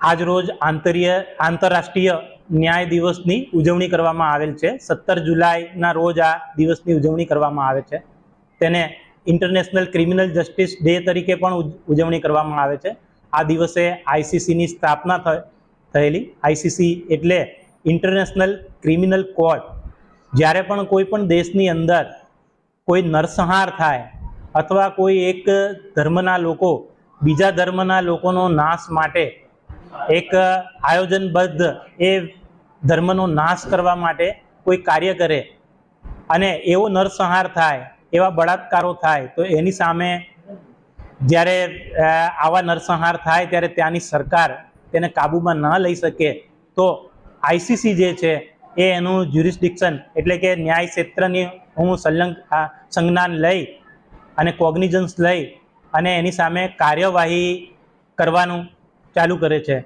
આજરોજ આંતરીય, આંતરરાષ્ટ્રીય ન્યાય દિવસની ઉજવણી કરવામાં આવેલ છે. સત્તર જુલાઈના રોજ આ દિવસની ઉજવણી કરવામાં આવે છે. તેને ઇન્ટરનેશનલ ક્રિમિનલ જસ્ટિસ ડે તરીકે પણ ઉજવણી કરવામાં આવે છે. આ દિવસે આઈસીસીની સ્થાપના થયેલી. આઈસીસી એટલે ઇન્ટરનેશનલ ક્રિમિનલ કોર્ટ જ્યારે પણ કોઈ પણ દેશની અંદર કોઈ નરસંહાર થાય અથવા કોઈ એક ધર્મના લોકો, બીજા ધર્મના લોકોનો નાશ માટે એક આયોજનબદ્ધ એ ધર્મનો નાશ કરવા માટે કોઈ કાર્ય કરે અને એવો નરસંહાર થાય, એવા બળાત્કારો થાય, તો એની સામે જ્યારે આવા નરસંહાર થાય ત્યારે ત્યાંની સરકાર તેને કાબૂમાં ન લઈ શકે, તો આઈસીસી જે છે એ એનું જ્યુરિસ્ડિક્શન એટલે કે ન્યાય ક્ષેત્રની હું સંલગ્ન સંજ્ઞાન લઈ અને કોગ્નિઝન્સ લઈ અને એની સામે કાર્યવાહી કરવાનું ચાલુ કરે છે.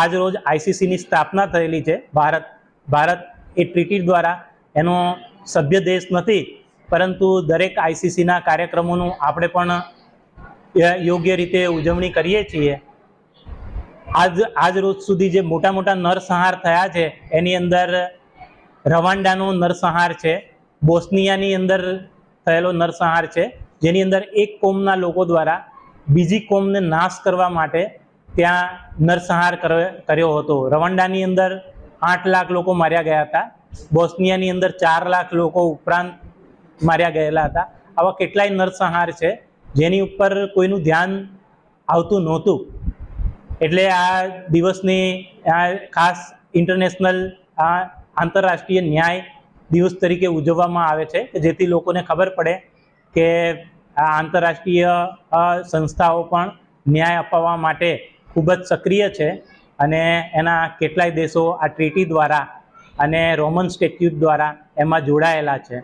આજ રોજ આઈસીસીની સ્થાપના થયેલી છે. ભારત ભારત એ ટ્રીટી દ્વારા એનો સભ્ય દેશ નથી, પરંતુ દરેક આઈસીસીના કાર્યક્રમોનું આપણે પણ યોગ્ય રીતે ઉજવણી કરીએ છીએ. આજ આજ રોજ સુધી જે મોટા મોટા નરસંહાર થયા છે, એની અંદર રવાંડાનો નરસંહાર છે, બોસ્નિયાની અંદર થયેલો નરસંહાર છે, જેની અંદર એક કોમના લોકો દ્વારા બીજી કોમને નાશ કરવા માટે ત્યાં નરસંહાર કર- કર્યો હતો. રવાંડાની અંદર આઠ લાખ લોકો માર્યા ગયા હતા. બોસ્નિયાની અંદર ચાર લાખ લોકો ઉપરાંત માર્યા ગયેલા હતા. આવા કેટલાય નરસંહાર છે, જેની ઉપર કોઈનું ધ્યાન આવતું નહોતું. એટલે આ દિવસની આ ખાસ ઇન્ટરનેશનલ, આ આંતરરાષ્ટ્રીય ન્યાય દિવસ તરીકે ઉજવવામાં આવે છે, કે જેથી લોકોને ખબર પડે કે આ આંતરરાષ્ટ્રીય સંસ્થાઓ પણ ન્યાય અપાવવા માટે ખૂબ જ સક્રિય છે અને એના કેટલાય દેશો આ ટ્રીટી દ્વારા અને રોમન સ્ટેચ્યુટ દ્વારા એમાં જોડાયેલા છે.